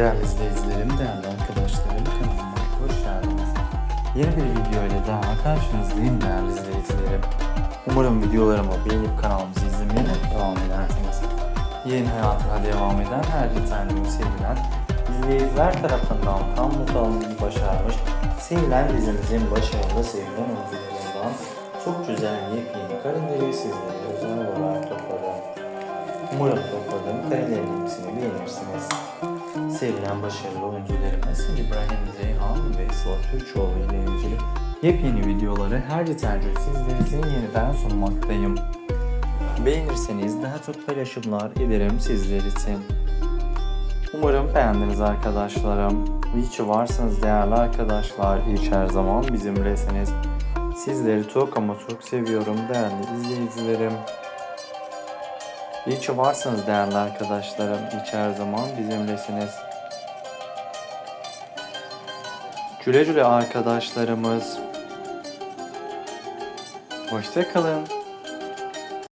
Değerli izleyicilerim, değerli arkadaşlarım kanalıma hoş geldiniz. Yeni bir video ile daha karşınızdayım değerli izleyicilerim. Umarım videolarımı beğenip kanalımızı izlemeye devam edersiniz. Yeni hayatına devam eden her tanemi sevilen, izleyiciler tarafından tam almayı başarmış, sevilen dizimizin başarılı sevilen oyuncularından çok güzel yepyeni kareleri sizlere özel olarak topladım. Umarım Sevilen başarılı oyuncularımız İbrahim Zeyhan ve Sıla Türkoğlu ile ilgili yepyeni videoları her tercih sizler için yeniden sunmaktayım. Beğenirseniz daha çok paylaşımlar ederim sizler için. Umarım beğendiniz arkadaşlarım. İyi ki varsınız değerli arkadaşlar. Ki her zaman bizimlesiniz. Sizleri çok ama çok seviyorum değerli izleyicilerim. İyi ki varsınız değerli arkadaşlarım. Ki her zaman bizimlesiniz. Güle güle arkadaşlarımız. Hoşça kalın.